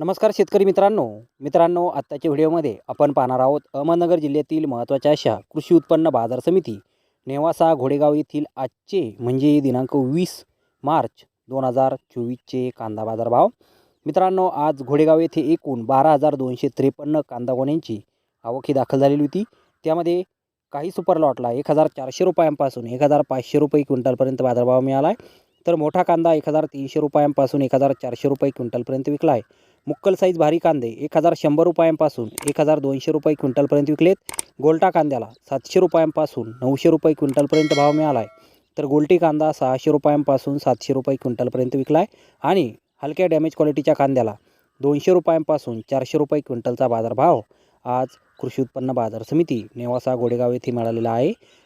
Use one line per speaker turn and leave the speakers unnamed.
नमस्कार शेतकरी मित्रांनो. मित्रांनो आत्ताच्या व्हिडिओमध्ये आपण पाहणार आहोत अहमदनगर जिल्ह्यातील महत्त्वाच्या अशा कृषी उत्पन्न बाजार समिती नेवासा घोडेगाव येथील आजचे म्हणजे दिनांक वीस मार्च दोन हजार चोवीसचे कांदा बाजार भाव मित्रांनो आज घोडेगाव येथे एकूण बारा हजार दोनशे त्रेपन्न कांदा गोण्यांची आवक ही दाखल झालेली होती. त्यामध्ये काही सुपर लॉटला एक हजार चारशे रुपयांपासून एक हजार पाचशे रुपये क्विंटलपर्यंत बाजारभाव मिळाला आहे. तर मोठा कांदा एक हजार तीनशे रुपयांपासून एक हजार चारशे रुपये क्विंटलपर्यंत विकला आहे. मुक्कल साईज भारी कांदे एक हजार शंभर रुपयांपासून एक हजार दोनशे रुपये क्विंटलपर्यंत विकलेत. गोल्टा कांद्याला सातशे रुपयांपासून नऊशे रुपये क्विंटलपर्यंत भाव मिळाला आहे तर गोलटी कांदा सहाशे रुपयांपासून सातशे रुपये क्विंटलपर्यंत विकला आहे आणि हलक्या डॅमेज क्वालिटीच्या कांद्याला दोनशे रुपयांपासून चारशे रुपये क्विंटलचा बाजारभाव आज कृषी उत्पन्न बाजार समिती नेवासा गोडेगाव येथे मिळालेला आहे.